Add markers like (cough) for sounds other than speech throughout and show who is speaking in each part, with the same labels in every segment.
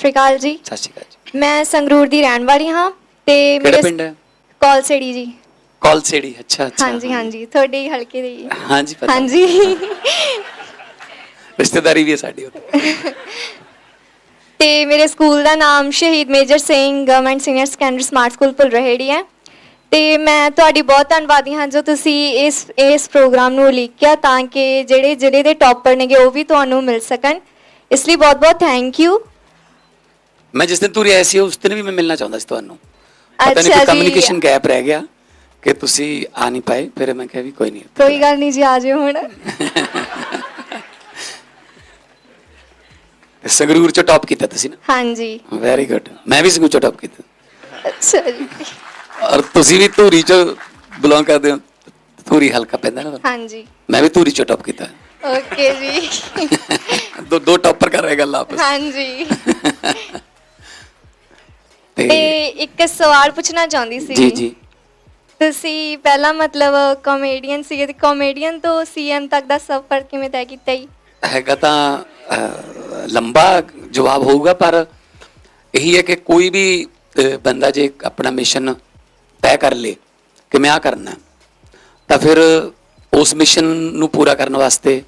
Speaker 1: ਸ਼੍ਰੀ ਅਕਾਲ ਜੀ।
Speaker 2: ਸਤਿ ਸ਼੍ਰੀ ਅਕਾਲ ਜੀ।
Speaker 1: ਮੈਂ ਸੰਗਰੂਰ ਦੀ ਰਹਿਣ ਵਾਲੀ ਹਾਂ ਤੇ
Speaker 2: ਕਿਹੜਾ ਪਿੰਡ ਹੈ?
Speaker 1: ਕੌਲਸੇੜੀ ਜੀ।
Speaker 2: ਕੌਲਸੇੜੀ ਅੱਛਾ ਅੱਛਾ।
Speaker 1: ਹਾਂਜੀ ਹਾਂਜੀ ਤੁਹਾਡੇ ਹੀ ਹਲਕੇ ਦੇ ਹੀ।
Speaker 2: ਹਾਂਜੀ ਪਤਾ।
Speaker 1: ਹਾਂਜੀ। (laughs)
Speaker 2: ਰਿਸ਼ਤੇਦਾਰੀ ਵੀ ਹੈ ਸਾਡੀ ਉੱਥੇ। (laughs)
Speaker 1: ਤੇ ਮੇਰੇ ਸਕੂਲ ਦਾ ਨਾਮ ਸ਼ਹੀਦ Major Singh government senior secondary smart school Pulrheri ਹੈ। ਤੇ ਮੈਂ ਤੁਹਾਡੀ ਬਹੁਤ ਧੰਨਵਾਦੀ ਹਾਂ ਜੋ ਤੁਸੀਂ ਇਸ ਇਸ ਪ੍ਰੋਗਰਾਮ ਨੂੰ ਉਲੀਕਿਆ ਤਾਂ ਕਿ ਜਿਹੜੇ ਜ਼ਿਲ੍ਹੇ ਦੇ ਟੌਪਰ ਨੇਗੇ ਉਹ ਵੀ ਤੁਹਾਨੂੰ ਮਿਲ ਸਕਣ। ਇਸ ਲਈ ਬਹੁਤ ਬਹੁਤ ਥੈਂਕ ਯੂ।
Speaker 2: ਮੈਂ ਜਿਸ ਦਿਨ ਤੁਰਿਆ ਸੀ ਉਸ ਦਿਨ ਵੀ ਮੈਂ ਮਿਲਣਾ ਚਾਹੁੰਦਾ ਸੀ ਤੁਹਾਨੂੰ। ਪਤਾ ਨਹੀਂ
Speaker 1: ਅੱਛਾ
Speaker 2: ਕੋਈ
Speaker 1: ਜੀ।
Speaker 2: ਕਮਿਊਨੀਕੇਸ਼ਨ ਗੈਪ ਰਹਿ ਗਿਆ ਕਿ ਤੁਸੀਂ ਆ ਨਹੀਂ ਪਾਏ ਫਿਰ ਮੈਂ ਕਿਹਾ ਵੀ ਕੋਈ ਨਹੀਂ।
Speaker 1: ਕੋਈ ਗੱਲ ਨਹੀਂ ਜੀ ਆ ਜਿਓ ਹੁਣ।
Speaker 2: ਸੰਗਰੂਰ ਚ ਟੌਪ ਕੀਤਾ ਤੁਸੀਂ ਨਾ?
Speaker 1: ਹਾਂਜੀ।
Speaker 2: ਵੈਰੀ ਗੁੱਡ ਮੈਂ ਵੀ ਸੰਗਰੂਰ ਚ ਟੌਪ ਕੀਤਾ।
Speaker 1: ਅੱਛਾ ਜੀ।
Speaker 2: ਔਰ ਤੁਸੀਂ ਵੀ ਧੂਰੀ ਚ ਬਿਲੋਂਗ ਕਰਦੇ ਹੋ ਧੂਰੀ ਹਲਕਾ ਪੈਂਦਾ ਨਾ। ਤੁਹਾਨੂੰ।
Speaker 1: ਹਾਂਜੀ।
Speaker 2: ਮੈਂ ਵੀ ਧੂਰੀ ਚ ਟੌਪ ਕੀਤਾ।
Speaker 1: ਓਕੇ ਜੀ।
Speaker 2: ਦੋ ਦੋ ਟੌਪਰ ਕਰ ਰਹੇ ਗੱਲ ਆਪਸ।
Speaker 1: ਹਾਂਜੀ।
Speaker 2: ਤੇ
Speaker 1: ਇੱਕ ਸਵਾਲ ਪੁੱਛਣਾ ਚਾਹੁੰਦੀ ਸੀ।
Speaker 2: ਜੀ ਜੀ।
Speaker 1: ਤੁਸੀਂ ਪਹਿਲਾਂ ਮਤਲਬ ਕਾਮੇਡੀਅਨ ਸੀਗੇ ਤੇ ਕਾਮੇਡੀਅਨ ਤੋਂ ਸੀਐਮ ਤੱਕ ਦਾ ਸਫ਼ਰ ਕਿਵੇਂ ਤੈਅ ਕੀਤਾ ਜੀ?
Speaker 2: ਹੈਗਾ ਤਾਂ ਅਹ, ਲੰਬਾ ਜਵਾਬ ਹੋਊਗਾ ਪਰ ਇਹੀ ਹੈ ਕਿ ਕੋਈ ਵੀ ਅਹ, ਬੰਦਾ ਜੇ ਆਪਣਾ ਮਿਸ਼ਨ ਤੈਅ ਕਰ ਲੇ ਕਿ ਮੈਂ ਆ ਕਰਨਾ ਹੈ, ਤਾਂ ਫਿਰ ਉਸ ਮਿਸ਼ਨ ਨੂੰ ਪੂਰਾ ਕਰਨ ਵਾਸਤੇ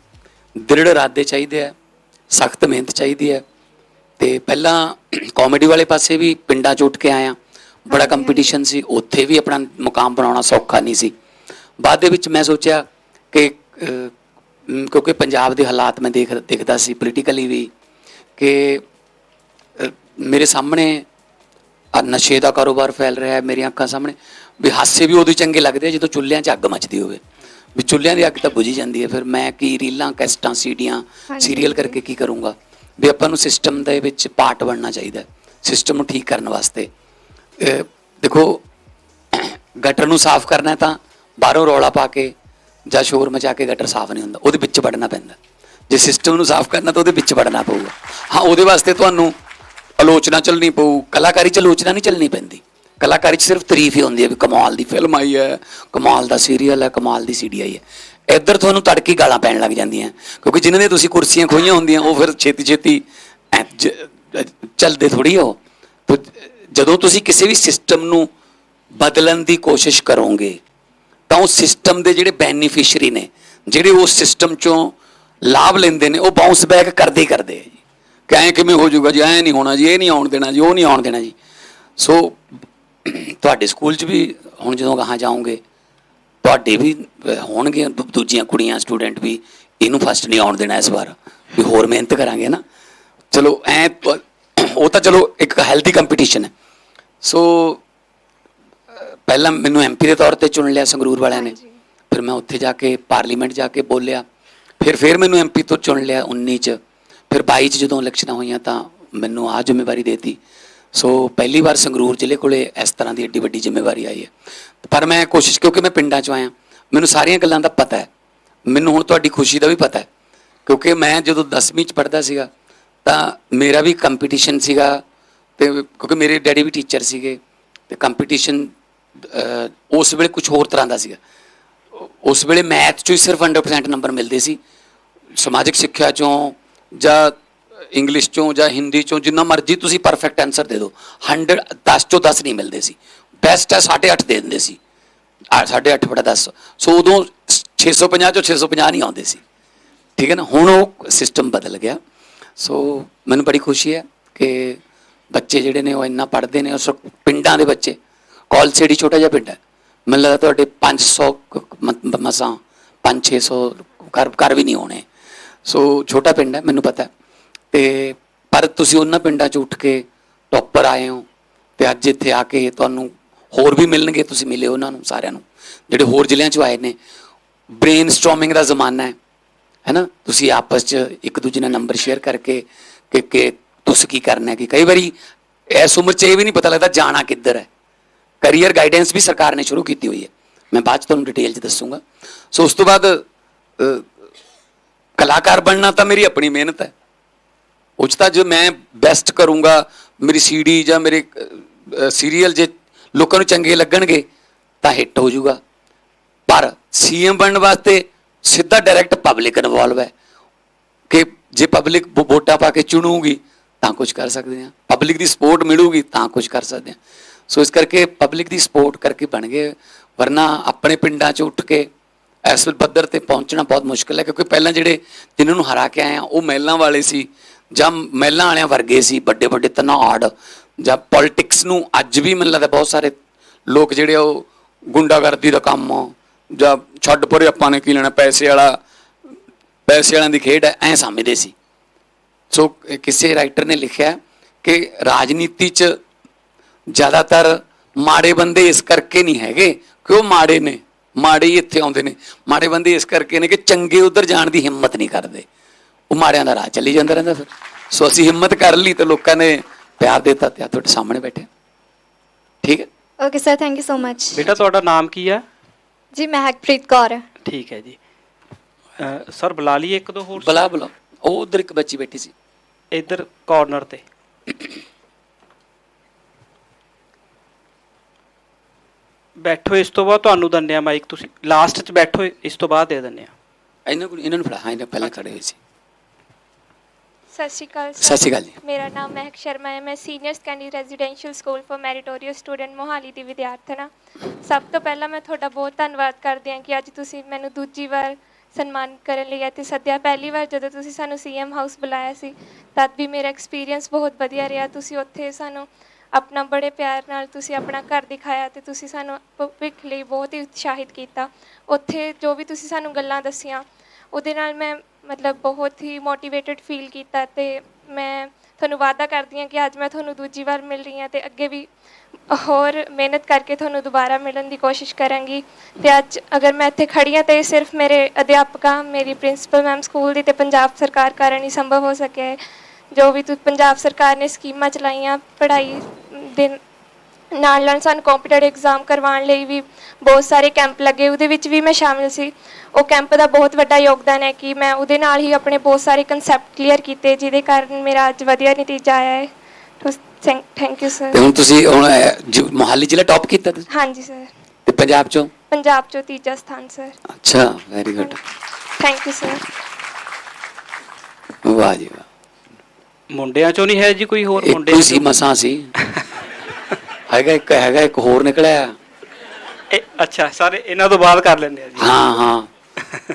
Speaker 2: ਦ੍ਰਿੜ ਇਰਾਦੇ ਚਾਹੀਦੇ ਆ ਸਖਤ ਮਿਹਨਤ ਚਾਹੀਦੀ ਹੈ ਤੇ ਪਹਿਲਾਂ ਕਾਮੇਡੀ ਵਾਲੇ ਪਾਸੇ ਵੀ ਪਿੰਡਾਂ ਚ ਉੱਠ ਕੇ ਆਇਆ ਬੜਾ ਕੰਪੀਟੀਸ਼ਨ ਸੀ। ਉੱਥੇ ਵੀ ਆਪਣਾ ਮੁਕਾਮ ਬਣਾਉਣਾ ਸੌਖਾ ਨਹੀਂ ਸੀ। ਬਾਅਦ ਦੇ ਵਿੱਚ ਮੈਂ ਸੋਚਿਆ ਕਿ ਕਿਉਂਕਿ ਪੰਜਾਬ ਦੇ ਹਾਲਾਤ ਮੈਂ ਦੇਖ ਦੇਖਦਾ ਸੀ ਪੋਲੀਟੀਕਲੀ ਵੀ ਕਿ ਮੇਰੇ ਸਾਹਮਣੇ ਨਸ਼ੇ ਦਾ ਕਾਰੋਬਾਰ ਫੈਲ ਰਿਹਾ ਹੈ ਮੇਰੀਆਂ ਅੱਖਾਂ ਸਾਹਮਣੇ। ਵੀ ਹਾਸੇ ਵੀ ਉਦੋਂ ਚੰਗੇ ਲੱਗਦੇ ਆ ਜਦੋਂ ਚੁੱਲ੍ਹਿਆਂ 'ਚ ਅੱਗ ਮੱਚਦੀ ਹੋਵੇ। ਵੀ ਚੁੱਲ੍ਹਿਆਂ ਦੀ ਅੱਗ ਤਾਂ ਬੁਝੀ ਜਾਂਦੀ ਹੈ। ਫਿਰ ਮੈਂ ਕੀ ਰੀਲਾਂ ਕੈਸਟਾਂ ਸੀਡੀਆਂ ਸੀਰੀਅਲ ਕਰਕੇ ਕੀ ਕਰੂੰਗਾ? ਵੀ ਆਪਾਂ ਨੂੰ ਸਿਸਟਮ ਦੇ ਵਿੱਚ ਪਾਰਟ ਬਣਨਾ ਚਾਹੀਦਾ ਸਿਸਟਮ ਨੂੰ ਠੀਕ ਕਰਨ ਵਾਸਤੇ। ਦੇਖੋ ਗਟਰ ਨੂੰ ਸਾਫ਼ ਕਰਨਾ ਤਾਂ ਬਾਹਰੋਂ ਰੌਲਾ ਪਾ ਕੇ ਜਾਂ ਸ਼ੋਰ ਮਚਾ ਕੇ ਗਟਰ ਸਾਫ਼ ਨਹੀਂ ਹੁੰਦਾ, ਉਹਦੇ ਵਿੱਚ ਵੜਨਾ ਪੈਂਦਾ। ਜੇ ਸਿਸਟਮ ਨੂੰ ਸਾਫ਼ ਕਰਨਾ ਤਾਂ ਉਹਦੇ ਵਿੱਚ ਵੜਨਾ ਪਊਗਾ। ਹਾਂ, ਉਹਦੇ ਵਾਸਤੇ ਤੁਹਾਨੂੰ ਆਲੋਚਨਾ ਚੱਲਣੀ ਪਊ, ਕਲਾਕਾਰੀ ਚ ਆਲੋਚਨਾ ਨਹੀਂ ਚੱਲਣੀ ਪੈਂਦੀ। ਕਲਾਕਾਰੀ ਚ ਸਿਰਫ ਤਾਰੀਫ ਹੀ ਹੁੰਦੀ ਹੈ ਵੀ ਕਮਾਲ ਦੀ ਫਿਲਮ ਆਈ ਹੈ, ਕਮਾਲ ਦਾ ਸੀਰੀਅਲ ਹੈ, ਕਮਾਲ ਦੀ ਸੀਡੀ ਆਈ ਹੈ। ਇੱਧਰ ਤੁਹਾਨੂੰ ਤੜਕੀ ਗਾਲਾਂ ਪੈਣ ਲੱਗ ਜਾਂਦੀਆਂ। ਕਿਉਂਕਿ ਜਿਨ੍ਹਾਂ ਨੇ ਤੁਸੀਂ ਕੁਰਸੀਆਂ ਖੋਈਆਂ ਹੁੰਦੀਆਂ, ਉਹ ਫਿਰ ਛੇਤੀ ਛੇਤੀ ਐਂ ਜ- ਚੱਲਦੇ ਥੋੜੀ ਹੋ ਤੇ ਜਦੋਂ ਤੁਸੀਂ ਕਿਸੇ ਵੀ ਸਿਸਟਮ ਨੂੰ ਬਦਲਣ ਦੀ ਕੋਸ਼ਿਸ਼ ਕਰੋਗੇ, ਤਾਂ ਉਹ ਸਿਸਟਮ ਦੇ ਜਿਹੜੇ ਬੈਨੀਫੀਸ਼ੀਅਰੀ ਨੇ, ਜਿਹੜੇ ਉਸ ਸਿਸਟਮ ਚੋਂ ਲਾਭ ਲੈਂਦੇ ਨੇ, ਉਹ ਬਾਉਂਸ ਬੈਕ ਕਰਦੇ ਹੀ ਕਰਦੇ ਜੀ। ਕਿ ਐਂ ਕਿਵੇਂ ਹੋ ਜਾਊਗਾ ਜੀ, ਐਂ ਨਹੀਂ ਹੋਣਾ ਜੀ, ਇਹ ਨਹੀਂ ਆਉਣ ਦੇਣਾ ਜੀ, ਉਹ ਨਹੀਂ ਆਉਣ ਦੇਣਾ ਜੀ। ਸੋ, ਤੁਹਾਡੇ ਸਕੂਲ 'ਚ ਵੀ ਹੁਣ ਜਦੋਂ ਗਾਹਾਂ ਜਾਓਗੇ ਤੁਹਾਡੇ ਵੀ ਹੋਣਗੇ ਦੂ- ਦੂਜੀਆਂ ਕੁੜੀਆਂ ਸਟੂਡੈਂਟ ਵੀ ਇਹਨੂੰ ਫਸਟ ਨਹੀਂ ਆਉਣ ਦੇਣਾ ਇਸ ਵਾਰ। ਵੀ ਹੋਰ ਮਿਹਨਤ ਕਰਾਂਗੇ ਨਾ। ਚਲੋ ਐ ਉਹ ਤਾਂ ਚਲੋ ਇੱਕ ਹੈਲਦੀ ਕੰਪੀਟੀਸ਼ਨ ਹੈ। ਸੋ ਪਹਿਲਾਂ ਮੈਨੂੰ ਐਮਪੀ ਦੇ ਤੌਰ ਤੇ ਚੁਣ ਲਿਆ ਸੰਗਰੂਰ ਵਾਲਿਆਂ ਨੇ। ਫਿਰ ਮੈਂ ਉੱਥੇ ਜਾ ਕੇ ਪਾਰਲੀਮੈਂਟ ਜਾ ਕੇ ਬੋਲਿਆ। ਫਿਰ ਫਿਰ ਮੈਨੂੰ ਐਮਪੀ ਤੋਂ ਚੁਣ ਲਿਆ 19 ਚ। ਫਿਰ 22 ਚ ਜਦੋਂ ਇਲੈਕਸ਼ਨਾਂ ਹੋਈਆਂ ਤਾਂ ਮੈਨੂੰ ਆ ਜ਼ਿੰਮੇਵਾਰੀ ਦੇਤੀ। ਸੋ ਪਹਿਲੀ ਵਾਰ ਸੰਗਰੂਰ ਜ਼ਿਲ੍ਹੇ ਕੋਲੇ ਇਸ ਤਰ੍ਹਾਂ ਦੀ ਏਡੀ ਵੱਡੀ ਜ਼ਿੰਮੇਵਾਰੀ ਆਈ ਹੈ। ਪਰ ਮੈਂ ਕੋਸ਼ਿਸ਼, ਕਿਉਂਕਿ ਮੈਂ ਪਿੰਡਾਂ ਚ ਆਇਆ, ਮੈਨੂੰ ਸਾਰੀਆਂ ਗੱਲਾਂ ਦਾ ਪਤਾ ਹੈ। ਮੈਨੂੰ ਹੁਣ ਤੁਹਾਡੀ ਖੁਸ਼ੀ ਦਾ ਵੀ ਪਤਾ ਹੈ। ਕਿਉਂਕਿ ਮੈਂ ਜਦੋਂ 10ਵੀਂ ਚ ਪੜ੍ਹਦਾ ਸੀਗਾ, ਤਾਂ ਮੇਰਾ ਵੀ ਕੰਪੀਟੀਸ਼ਨ ਸੀਗਾ ਤੇ ਕਿਉਂਕਿ ਮੇਰੇ ਡੈਡੀ ਵੀ ਟੀਚਰ ਸੀਗੇ, ਤੇ ਕੰਪੀਟੀਸ਼ਨ ਉਸ ਵੇਲੇ ਕੁਝ ਹੋਰ ਤਰ੍ਹਾਂ ਦਾ ਸੀਗਾ। ਉਸ ਵੇਲੇ ਮੈਥ ਚੋਂ ਹੀ ਸਿਰਫ 100% ਨੰਬਰ ਮਿਲਦੇ ਸੀ। ਸਮਾਜਿਕ ਸਿੱਖਿਆ ਚੋਂ ਜਾਂ ਇੰਗਲਿਸ਼ ਚੋਂ ਜਾਂ ਹਿੰਦੀ ਚੋਂ ਜਿੰਨਾ ਮਰਜ਼ੀ ਤੁਸੀਂ ਪਰਫੈਕਟ ਆਨਸਰ ਦੇ ਦਿਓ। 100 10 ਚੋਂ 10 ਨਹੀਂ ਮਿਲਦੇ ਸੀ। ਬੈਸਟ ਹੈ 8.5 ਦੇ ਦਿੰਦੇ ਸੀ। 8.5 ਬੜਾ 10 ਸੋ ਉਦੋਂ 650 ਚੋਂ 650 ਨਹੀਂ ਆਉਂਦੇ ਸੀ। ਠੀਕ ਹੈ ਨਾ? ਹੁਣ ਉਹ ਸਿਸਟਮ ਬਦਲ ਗਿਆ। ਸੋ ਮੈਨੂੰ ਬੜੀ ਖੁਸ਼ੀ ਹੈ ਕਿ ਬੱਚੇ ਜਿਹੜੇ ਨੇ ਉਹ ਇੰਨਾ ਪੜ੍ਹਦੇ ਨੇ। ਉਸ ਪਿੰਡਾਂ ਦੇ ਬੱਚੇ ਕੌਲਸੇੜੀ ਛੋਟਾ ਜਿਹਾ ਪਿੰਡ ਹੈ, ਮੈਨੂੰ ਲੱਗਦਾ ਤੁਹਾਡੇ 500 ਕੁ ਮ- ਮਸਾਂ 5-600 ਘਰ ਘਰ ਵੀ ਨਹੀਂ ਹੋਣੇ। ਸੋ ਛੋਟਾ ਪਿੰਡ ਹੈ, ਮੈਨੂੰ ਪਤਾ ਹੈ। ਤੇ ਪਰ ਤੁਸੀਂ ਉਹਨਾਂ ਪਿੰਡਾਂ 'ਚ ਉੱਠ ਕੇ ਟੌਪਰ ਆਏ ਹੋ ਤੇ ਅੱਜ ਇੱਥੇ ਆ ਕੇ ਤੁਹਾਨੂੰ ਹੋਰ ਵੀ ਮਿਲਣਗੇ, ਤੁਸੀਂ ਮਿਲੇ ਉਹਨਾਂ ਨੂੰ ਸਾਰਿਆਂ ਨੂੰ। ਜਿਹੜੇ ਹੋਰ ਜ਼ਿਲ੍ਹਿਆਂ 'ਚ ਆਏ ਨੇ ਬ੍ਰੇਨਸਟਾਰਮਿੰਗ ਦਾ ਜ਼ਮਾਨਾ ਹੈ ਹੈਨਾ ਤੁਸੀਂ ਆਪਸ 'ਚ ਇੱਕ ਦੂਜੇ ਨਾਲ ਨੰਬਰ ਸ਼ੇਅਰ ਕਰਕੇ ਕਿ ਕਿ ਤੁਸੀਂ ਕੀ ਕਰਨਾ ਹੈ, ਕਿ ਕਈ ਵਾਰੀ ਇਸ ਉਮਰ 'ਚ ਇਹ ਵੀ ਨਹੀਂ ਪਤਾ ਲੱਗਦਾ ਜਾਣਾ ਕਿੱਧਰ ਹੈ। ਕੈਰੀਅਰ ਗਾਈਡੈਂਸ ਵੀ ਸਰਕਾਰ ਨੇ ਸ਼ੁਰੂ ਕੀਤੀ ਹੋਈ ਹੈ। ਮੈਂ ਬਾਅਦ 'ਚ ਤੁਹਾਨੂੰ ਡਿਟੇਲ 'ਚ ਦੱਸੂਗਾ। ਸੋ ਉਸ ਤੋਂ ਬਾਅਦ ਕਲਾਕਾਰ ਬਣਨਾ ਤਾਂ ਮੇਰੀ ਆਪਣੀ ਮਿਹਨਤ ਹੈ। ਉਹ 'ਚ ਤਾਂ ਜੋ ਮੈਂ ਬੈਸਟ ਕਰੂੰਗਾ, ਮੇਰੀ ਸੀਡੀ ਜਾਂ ਮੇਰੇ ਸੀਰੀਅਲ ਜੇ ਲੋਕਾਂ ਨੂੰ ਚੰਗੇ ਲੱਗਣਗੇ, ਤਾਂ ਹਿੱਟ ਹੋ ਜਾਊਗਾ। ਪਰ ਸੀਐਮ ਬਣਨ ਵਾਸਤੇ ਸਿੱਧਾ ਡਾਇਰੈਕਟ ਪਬਲਿਕ ਇਨਵੋਲਵ ਹੈ। ਕਿ ਜੇ ਪਬਲਿਕ ਵੋਟਾਂ ਪਾ ਕੇ ਚੁਣੂਗੀ, ਤਾਂ ਕੁਝ ਕਰ ਸਕਦੇ ਹਾਂ। ਪਬਲਿਕ ਦੀ ਸਪੋਰਟ ਮਿਲੂਗੀ, ਤਾਂ ਕੁਝ ਕਰ ਸਕਦੇ ਹਾਂ। ਸੋ ਇਸ ਕਰਕੇ ਪਬਲਿਕ ਦੀ ਸਪੋਰਟ ਕਰਕੇ ਬਣ ਗਏ। ਵਰਨਾ ਆਪਣੇ ਪਿੰਡਾਂ 'ਚ ਉੱਠ ਕੇ ਇਸ ਪੱਧਰ ਤੇ ਪਹੁੰਚਣਾ ਬਹੁਤ ਮੁਸ਼ਕਲ ਹੈ, ਕਿਉਂਕਿ ਪਹਿਲਾਂ ਜਿਹੜੇ ਜਿਨ੍ਹਾਂ ਨੂੰ ਹਰਾ ਕੇ ਆਏ ਆ ਉਹ ਮਹਿਲਾਂ ਵਾਲੇ ਸੀ। ਜਾਂ ਮਹਿਲਾਂ ਵਾਲਿਆਂ ਵਰਗੇ ਸੀ, ਵੱਡੇ ਵੱਡੇ ਧਨਾੜ ਜਾਂ ਪੋਲਿਟਿਕਸ ਨੂੰ ਅੱਜ ਵੀ ਮੈਨੂੰ ਲੱਗਦਾ ਬਹੁਤ ਸਾਰੇ ਲੋਕ ਜਿਹੜੇ ਉਹ ਗੁੰਡਾਗਰਦੀ ਦਾ ਕੰਮ ਜਾਂ ਛੱਡ ਪਰੇ ਆਪਾਂ ਨੇ ਕੀ ਲੈਣਾ, ਪੈਸੇ ਵਾਲਾ, ਪੈਸੇ ਵਾਲਿਆਂ ਦੀ ਖੇਡ ਹੈ ਐਂ ਸਮਝਦੇ ਸੀ। ਸੋ ਕਿਸੇ ਰਾਈਟਰ ਨੇ ਲਿਖਿਆ ਕਿ ਰਾਜਨੀਤੀ 'ਚ ਜ਼ਿਆਦਾਤਰ ਮਾੜੇ ਬੰਦੇ ਇਸ ਕਰਕੇ ਨਹੀਂ ਹੈਗੇ ਕਿ ਉਹ ਮਾੜੇ ਨੇ? ਮਾੜੇ ਹੀ ਇੱਥੇ ਆਉਂਦੇ ਨੇ। ਮਾੜੇ ਬੰਦੇ ਇਸ ਕਰਕੇ ਨੇ ਕਿ ਚੰਗੇ ਉਧਰ ਜਾਣ ਦੀ ਹਿੰਮਤ ਨਹੀਂ ਕਰਦੇ। ਉਹ ਮਾੜਿਆਂ ਦਾ ਰਾਹ ਚੱਲੀ ਜਾਂਦਾ ਰਹਿੰਦਾ ਫਿਰ। ਸੋ ਅਸੀਂ ਹਿੰਮਤ ਕਰ ਲਈ ਤੇ ਲੋਕਾਂ ਨੇ ਪਿਆਰ ਦਿੱਤਾ ਤੇ ਆ ਤੁਹਾਡੇ ਸਾਹਮਣੇ ਬੈਠੇ। ਠੀਕ ਹੈ?
Speaker 1: Okay sir thank you so much
Speaker 3: ਬੇਟਾ ਤੁਹਾਡਾ ਨਾਮ ਕੀ ਹੈ?
Speaker 1: ਜੀ ਮਹਿਕਪ੍ਰੀਤ ਕੌਰ।
Speaker 3: ਠੀਕ ਹੈ ਜੀ। ਸਰ ਬੁਲਾ ਲਈਏ ਇੱਕ ਦੋ ਹੋਰ
Speaker 2: ਬਲਾ ਬਲਾ। ਉਹ ਉਧਰ ਇੱਕ ਬੱਚੀ ਬੈਠੀ ਸੀ।
Speaker 3: ਇੱਧਰ ਕਾਰਨਰ ਤੇ। ਬੈਠੋ ਇਸ ਤੋਂ ਬਾਅਦ ਤੁਹਾਨੂੰ ਦੰਨੇ ਆ ਮਾਈਕ ਤੁਸੀਂ ਲਾਸਟ 'ਚ ਬੈਠੋ ਇਸ ਤੋਂ ਬਾਅਦ ਦੇ ਦਿੰਦੇ ਆ
Speaker 2: ਇਹਨਾਂ ਨੂੰ ਇਹਨਾਂ ਨੂੰ ਫੜਾ। ਹਾਂ ਇਹਨਾਂ ਪਹਿਲਾਂ ਖੜੇ ਹੋਏ ਸੀ।
Speaker 4: ਸਤਿ ਸ਼੍ਰੀ ਅਕਾਲ
Speaker 2: ਸਤਿ ਸ਼੍ਰੀ ਅਕਾਲ ਜੀ।
Speaker 4: ਮੇਰਾ ਨਾਮ ਮਹਿਕ ਸ਼ਰਮਾ ਹੈ। ਮੈਂ senior secondary residential school for meritorious student Mohali ਦੀ ਵਿਦਿਆਰਥਣ ਹਾਂ। ਸਭ ਤੋਂ ਪਹਿਲਾਂ ਮੈਂ ਤੁਹਾਡਾ ਬਹੁਤ ਧੰਨਵਾਦ ਕਰਦੀ ਹਾਂ ਕਿ ਅੱਜ ਤੁਸੀਂ ਮੈਨੂੰ ਦੂਜੀ ਵਾਰ ਸਨਮਾਨ ਕਰਨ ਲਈ ਇੱਥੇ ਸੱਦਿਆ। ਪਹਿਲੀ ਵਾਰ ਜਦੋਂ ਤੁਸੀਂ ਸਾਨੂੰ ਸੀਐਮ ਹਾਊਸ ਬੁਲਾਇਆ ਸੀ ਤਦ ਵੀ ਮੇਰਾ ਐਕਸਪੀਰੀਅੰਸ ਬਹੁਤ ਵਧੀਆ ਰਿਹਾ। ਤੁਸੀਂ ਉੱਥੇ ਸਾਨੂੰ ਆਪਣਾ ਬੜੇ ਪਿਆਰ ਨਾਲ ਤੁਸੀਂ ਆਪਣਾ ਘਰ ਦਿਖਾਇਆ ਤੇ ਤੁਸੀਂ ਸਾਨੂੰ ਭਵਿੱਖ ਲਈ ਬਹੁਤ ਹੀ ਉਤਸ਼ਾਹਿਤ ਕੀਤਾ। ਉੱਥੇ ਜੋ ਵੀ ਤੁਸੀਂ ਸਾਨੂੰ ਗੱਲਾਂ ਦੱਸੀਆਂ ਉਹਦੇ ਨਾਲ ਮੈਂ ਮਤਲਬ ਬਹੁਤ ਹੀ ਮੋਟੀਵੇਟਿਡ ਫੀਲ ਕੀਤਾ ਤੇ ਮੈਂ ਤੁਹਾਨੂੰ ਵਾਅਦਾ ਕਰਦੀ ਹਾਂ ਕਿ ਅੱਜ ਮੈਂ ਤੁਹਾਨੂੰ ਦੂਜੀ ਵਾਰ ਮਿਲ ਰਹੀ ਹਾਂ ਤੇ ਅੱਗੇ ਵੀ ਹੋਰ ਮਿਹਨਤ ਕਰਕੇ ਤੁਹਾਨੂੰ ਦੁਬਾਰਾ ਮਿਲਣ ਦੀ ਕੋਸ਼ਿਸ਼ ਕਰਾਂਗੀ। ਤੇ ਅੱਜ ਅਗਰ ਮੈਂ ਇੱਥੇ ਖੜੀ ਹਾਂ ਤੇ ਇਹ ਸਿਰਫ ਮੇਰੇ ਅਧਿਆਪਕਾਂ, ਮੇਰੀ ਪ੍ਰਿੰਸੀਪਲ ਮੈਮ ਸਕੂਲ ਦੀ ਤੇ ਪੰਜਾਬ ਸਰਕਾਰ ਕਾਰਨ ਹੀ ਸੰਭਵ ਹੋ ਸਕਿਆ ਹੈ। ਜੋ ਵੀ ਤੁ ਪੰਜਾਬ ਸਰਕਾਰ ਨੇ ਸਕੀਮਾਂ ਚਲਾਈਆਂ, ਪੜ੍ਹਾਈ ਦੇ ਨਾਲ ਨਾਲ ਸਾਨੂੰ ਕੰਪੀਟੀਟਿਵ ਐਗਜ਼ਾਮ ਕਰਵਾਉਣ ਲਈ ਵੀ ਬਹੁਤ ਸਾਰੇ ਕੈਂਪ ਲੱਗੇ ਉਹਦੇ ਵਿੱਚ ਵੀ ਮੈਂ ਸ਼ਾਮਿਲ ਸੀ। ਉਹ ਕੈਂਪ ਦਾ ਬਹੁਤ ਵੱਡਾ ਯੋਗਦਾਨ ਹੈ ਕਿ ਮੈਂ ਉਹਦੇ ਨਾਲ ਹੀ ਆਪਣੇ ਬਹੁਤ ਸਾਰੇ ਕਨਸੈਪਟ ਕਲੀਅਰ ਕੀਤੇ ਜਿਹਦੇ ਕਾਰਨ ਮੇਰਾ ਅੱਜ ਵਧੀਆ ਨਤੀਜਾ ਆਇਆ ਹੈ। ਥੈਂਕ ਯੂ
Speaker 2: ਤੇ
Speaker 4: ਸਰ
Speaker 2: ਹੁਣ ਤੁਸੀਂ ਹੁਣ ਮੋਹਾਲੀ ਜ਼ਿਲ੍ਹਾ ਟੌਪ ਕੀਤਾ ਤੁਸੀਂ?
Speaker 4: ਹਾਂਜੀ ਸਰ
Speaker 2: ਤੇ ਪੰਜਾਬ ਚੋਂ?
Speaker 4: ਪੰਜਾਬ ਚੋਂ ਤੀਜਾ ਸਥਾਨ ਸਰ
Speaker 2: ਅੱਛਾ very good
Speaker 4: thank you sir
Speaker 2: ਵਾਹ ਜੀ ਵਾਹ।
Speaker 3: ਮੁੰਡਿਆਂ 'ਚੋਂ ਨਹੀਂ ਹੈ ਜੀ ਕੋਈ ਹੋਰ ਮੁੰਡੇ?
Speaker 2: ਸੀ ਮਸਾਂ ਸੀ। ਹੈਗਾ ਇੱਕ ਹੈਗਾ ਇੱਕ ਹੋਰ ਨਿਕਲਿਆ।
Speaker 3: ਇਹ- ਅੱਛਾ ਸਾਰੇ ਇਹਨਾਂ ਤੋਂ ਬਾਅਦ ਕਰ ਲੈਂਦੇ ਆ ਜੀ।
Speaker 2: ਹਾਂ ਹਾਂ।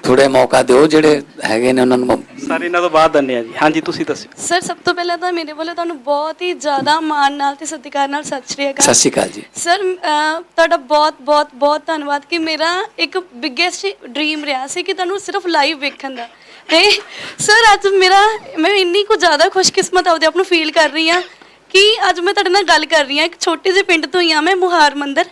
Speaker 2: ਥੋੜੇ ਮੌਕਾ ਦਿਓ ਜਿਹੜੇ ਹੈਗੇ ਨੇ ਉਹਨਾਂ ਨੂੰ
Speaker 3: ਸਾਰੇ ਇਹਨਾਂ ਤੋਂ ਬਾਅਦ ਦੰਨੇ ਆ ਜੀ। ਹਾਂਜੀ ਤੁਸੀਂ ਦੱਸਿਓ।
Speaker 5: ਸਰ ਸਭ ਤੋਂ ਪਹਿਲਾਂ ਤਾਂ ਮੇਰੇ ਵੱਲੋਂ ਤੁਹਾਨੂੰ ਬਹੁਤ ਹੀ ਜ਼ਿਆਦਾ ਮਾਣ ਨਾਲ ਤੇ ਸਤਿਕਾਰ ਨਾਲ ਸਤਿ ਸ਼੍ਰੀ
Speaker 2: ਸਤਿ
Speaker 5: ਅਕਾਲ
Speaker 2: ਸ਼੍ਰੀ ਅਕਾਲ ਜੀ।
Speaker 5: ਸਰ ਅਹ, ਤੁਹਾਡਾ ਬਹੁਤ ਬਹੁਤ ਬਹੁਤ ਧੰਨਵਾਦ ਕਿ ਮੇਰਾ ਇੱਕ ਬਿਗੇਸਟ ਡ੍ਰੀਮ ਰਿਹਾ ਸੀ ਕਿ ਤੁਹਾਨੂੰ ਸਿਰਫ ਲਾਈਵ ਵੇਖਣ ਦਾ। ਤੇ ਸਰ ਅੱਜ ਮੇਰਾ ਮੈਂ ਇੰਨੀ ਕੁ ਜ਼ਿਆਦਾ ਖੁਸ਼ਕਿਸਮਤ ਆਪਦੇ ਆਪ ਨੂੰ ਫੀਲ ਕਰ ਰਹੀ ਹਾਂ ਕਿ ਅੱਜ ਮੈਂ ਤੁਹਾਡੇ ਨਾਲ ਗੱਲ ਕਰ ਰਹੀ ਹਾਂ? ਇੱਕ ਛੋਟੇ ਜਿਹੇ ਪਿੰਡ ਤੋਂ ਹੀ ਆ ਮੈਂ ਮੁਹਾਰ ਮੰਦਰ।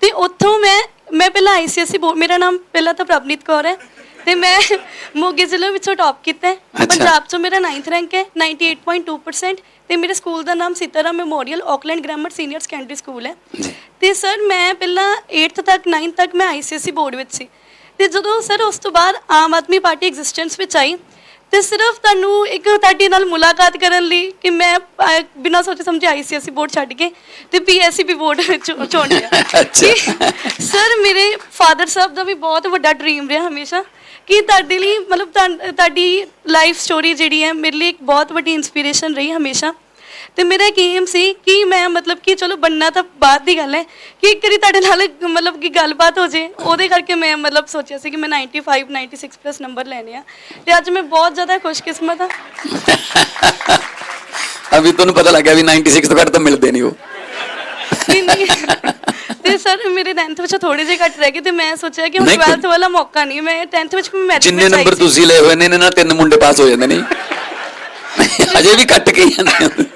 Speaker 5: ਤੇ ਉੱਥੋਂ ਮੈਂ ਮੈਂ ਪਹਿਲਾਂ ਆਈਸੀਐਸਸੀ ਬੋਰਡ ਮੇਰਾ ਨਾਮ ਪਹਿਲਾਂ ਤਾਂ ਪ੍ਰਭਨੀਤ ਕੌਰ ਹੈ। ਤੇ ਮੈਂ (laughs) ਮੋਗੇ ਜ਼ਿਲ੍ਹੇ ਵਿੱਚੋਂ ਟੌਪ ਕੀਤਾ ਹੈ। ਪੰਜਾਬ ਚੋਂ ਮੇਰਾ 9th ਰੈਂਕ ਹੈ 98.2% ਤੇ ਮੇਰੇ ਸਕੂਲ ਦਾ ਨਾਮ Sitaram memorial Auckland grammar senior secondary school ਹੈ। ਤੇ ਸਰ ਮੈਂ ਪਹਿਲਾਂ 8th ਤੱਕ 9th ਤੱਕ ਮੈਂ ਆਈਸੀਐਸਸੀ ਬੋਰਡ ਵਿੱਚ ਸੀ। ਤੇ ਜਦੋਂ ਸਰ ਉਸ ਤੋਂ ਬਾਅਦ ਆਮ ਆਦਮੀ ਪਾਰਟੀ ਐਗਜ਼ਿਸਟੈਂਸ ਵਿੱਚ ਆਈ ਤੇ ਸਿਰਫ ਤੁਹਾਨੂੰ ਇੱਕ ਤੁਹਾਡੇ ਨਾਲ ਮੁਲਾਕਾਤ ਕਰਨ ਲਈ ਕਿ ਮੈਂ ਅਹ, ਬਿਨਾਂ ਸੋਚੇ ਸਮਝੇ ਆਈਸੀਐਸਸੀ ਬੋਰਡ ਛੱਡ ਕੇ ਤੇ ਪੀਐਸਸੀਬੀ ਬੋਰਡ ਚੁਣ ਲਿਆ
Speaker 2: ਅੱਛਾ।
Speaker 5: ਸਰ ਮੇਰੇ ਫਾਦਰ ਸਾਹਿਬ ਦਾ ਵੀ ਬਹੁਤ ਵੱਡਾ ਡ੍ਰੀਮ ਰਿਹਾ ਹਮੇਸ਼ਾ ਕਿ ਤੁਹਾਡੇ ਲਈ ਮਤਲਬ ਤੁਹਾ- ਤੁਹਾਡੀ ਲਾਈਫ ਸਟੋਰੀ ਜਿਹੜੀ ਹੈ ਮੇਰੇ ਲਈ ਇੱਕ ਬਹੁਤ ਵੱਡੀ ਇਨਸਪੀਰੇਸ਼ਨ ਰਹੀ ਹਮੇਸ਼ਾ ਤੇ ਮੇਰਾ ਇੱਕ ਏਮ ਸੀ ਕਿ ਮੈਂ ਮਤਲਬ ਕਿ ਚਲੋ ਬੰਨਾ ਤਾਂ ਬਾਅਦ ਦੀ ਗੱਲ ਹੈ ਕਿ ਇੱਕ ਵਾਰੀ ਤੁਹਾਡੇ ਨਾਲ ਮਤਲਬ ਕਿ ਗੱਲਬਾਤ ਹੋ ਜੇ ਉਹਦੇ ਕਰਕੇ ਮੈਂ ਮਤਲਬ ਸੋਚਿਆ ਸੀ ਕਿ ਮੈਂ 95 96 ਪਲੱਸ ਨੰਬਰ ਲੈਣੇ ਆ ਤੇ ਅੱਜ ਮੈਂ ਬਹੁਤ ਜ਼ਿਆਦਾ ਖੁਸ਼ਕਿਸਮਤ ਹਾਂ।
Speaker 2: ਅਭੀ ਤੁਹਾਨੂੰ ਪਤਾ ਲੱਗਿਆ ਵੀ 96 ਤੋਂ ਘੱਟ ਤਾਂ ਮਿਲਦੇ ਨਹੀਂ ਉਹ।
Speaker 5: ਨਹੀਂ ਨਹੀਂ। ਤੇ ਸਰ ਮੇਰੇ 10th ਵਿੱਚ ਥੋੜੇ ਜਿਹੇ ਘੱਟ ਰਹਿ ਗਏ ਤੇ ਮੈਂ ਸੋਚਿਆ ਕਿ ਹੁਣ
Speaker 2: ਨਹੀਂ, ਕੋਈ-
Speaker 5: 12th ਵਾਲਾ ਮੌਕਾ ਨਹੀਂ ਮੈਂ 10th ਵਿੱਚ ਮੈਰਿਟ
Speaker 2: ਜਿੰਨੇ ਨੰਬਰ ਤੁਸੀਂ ਲਏ ਹੋਏ ਨੇ ਇਹਨਾਂ ਨਾਲ ਤਿੰਨ ਮੁੰਡੇ ਪਾਸ ਹੋ ਜਾਂਦੇ ਨੇ। ਅਜੇ ਵੀ ਕੱਟ ਕੇ ਹੀ ਜਾਂਦੇ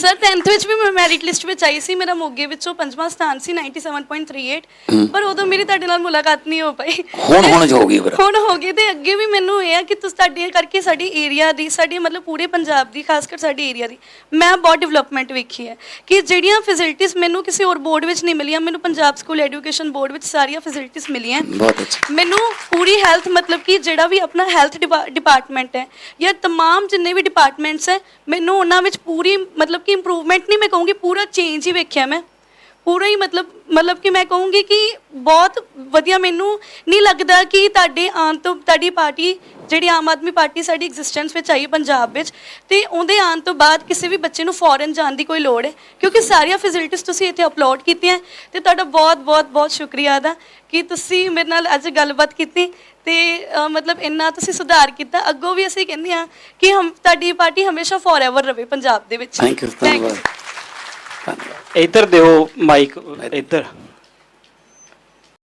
Speaker 5: ਸਰ 10th ਵਿੱਚ ਵੀ ਮੈਂ ਮੈਰਿਟ ਲਿਸਟ ਵਿੱਚ ਆਈ ਸੀ ਮੇਰਾ ਮੋਗੇ ਵਿੱਚੋਂ ਪੰਜਵਾਂ ਸਥਾਨ ਸੀ 97.38 ਪਰ ਉਦੋਂ ਮੇਰੀ ਤੁਹਾਡੇ ਨਾਲ ਮੁਲਾਕਾਤ ਨਹੀਂ ਹੋ ਪਾਈ
Speaker 2: ਹੁਣ ਹੁਣ ਹੋ ਗਈ ਫਿਰ
Speaker 5: ਹੁਣ ਹੋ ਗਈ ਤੇ ਅੱਗੇ ਵੀ ਮੈਨੂੰ ਇਹ ਆ ਕਿ ਤੁਸੀਂ ਤੁਹਾਡੇ ਕਰਕੇ ਸਾਡੀ ਏਰੀਆ ਦੀ ਸਾਡੀ ਮਤਲਬ ਪੂਰੇ ਪੰਜਾਬ ਦੀ ਖਾਸ ਕਰ ਸਾਡੀ ਏਰੀਆ ਦੀ ਮੈਂ ਬਹੁਤ ਡਿਵੈਲਪਮੈਂਟ ਵੇਖੀ ਹੈ ਕਿ ਜਿਹੜੀਆਂ ਫੈਸਿਲਿਟੀਆਂ ਮੈਨੂੰ ਕਿਸੇ ਹੋਰ ਬੋਰਡ ਵਿੱਚ ਨਹੀਂ ਮਿਲੀਆਂ ਮੈਨੂੰ ਪੰਜਾਬ ਸਕੂਲ ਐਜੂਕੇਸ਼ਨ ਬੋਰਡ ਵਿੱਚ ਸਾਰੀਆਂ ਫੈਸਿਲਿਟੀਆਂ ਮਿਲੀਆਂ
Speaker 2: ਬਹੁਤ ਅੱਛਾ
Speaker 5: ਮੈਨੂੰ ਪੂਰੀ ਹੈਲਥ ਮਤਲਬ ਕਿ ਜਿਹੜਾ ਵੀ ਆਪਣਾ ਹੈਲਥ ਡਿਪਾਰਟਮੈਂਟ ਹੈ ਜਾਂ तमाम ਜਿੰਨੇ ਵੀ ਡਿਪਾਰਟਮੈਂਟਸ ਹੈ। ਮੈਨੂੰ ਉਹਨਾਂ ਵਿੱਚ ਪੂਰੀ ਮਤਲਬ ਕਿ ਇੰਪਰੂਵਮੈਂਟ ਨਹੀਂ ਮੈਂ ਕਹੂੰਗੀ, ਪੂਰਾ ਚੇਂਜ ਹੀ ਵੇਖਿਆ ਮੈਂ। ਪੂਰਾ ਹੀ ਮਤਲਬ ਮਤਲਬ ਕਿ ਮੈਂ ਕਹੂੰਗੀ ਕਿ ਬਹੁਤ ਵਧੀਆ ਮੈਨੂੰ ਨਹੀਂ ਲੱਗਦਾ ਕਿ ਤੁਹਾਡੇ ਆਉਣ ਤੋਂ ਤੁਹਾਡੀ ਪਾਰਟੀ ਜਿਹੜੀ ਆਮ ਆਦਮੀ ਪਾਰਟੀ ਸਾਡੀ ਐਗਜ਼ਿਸਟੈਂਸ ਵਿੱਚ ਆਈ ਪੰਜਾਬ ਵਿੱਚ ਤੇ ਉਹਦੇ ਆਉਣ ਤੋਂ ਬਾਅਦ ਕਿਸੇ ਵੀ ਬੱਚੇ ਨੂੰ ਫੋਰਨ ਜਾਣ ਦੀ ਕੋਈ ਲੋੜ ਹੈ ਕਿਉਂਕਿ ਸਾਰੀਆਂ ਫੈਸਿਲਿਟੀਆਂ ਤੁਸੀਂ ਇੱਥੇ ਅਪਲੋਡ ਕੀਤੀਆਂ ਤੇ ਤੁਹਾਡਾ ਬਹੁਤ ਬਹੁਤ ਬਹੁਤ ਸ਼ੁਕਰੀਆ ਦਾ ਕਿ ਤੁਸੀਂ ਮੇਰੇ ਨਾਲ ਅੱਜ ਗੱਲਬਾਤ ਕੀਤੀ ਤੇ ਮਤਲਬ ਇੰਨਾ ਤੁਸੀਂ ਸੁਧਾਰ ਕੀਤਾ। ਅੱਗੋਂ ਵੀ ਅਸੀਂ ਕਹਿੰਦੇ ਹਾਂ ਕਿ ਹਮ ਤੁਹਾਡੀ ਪਾਰਟੀ ਹਮੇਸ਼ਾ ਫੋਰਐਵਰ ਰਵੇ ਪੰਜਾਬ ਦੇ ਵਿੱਚ।
Speaker 2: ਥੈਂਕ ਯੂ ਧੰਨਵਾਦ।
Speaker 3: ਇੱਧਰ ਦਿਓ ਮਾਈਕ ਇੱਧਰ।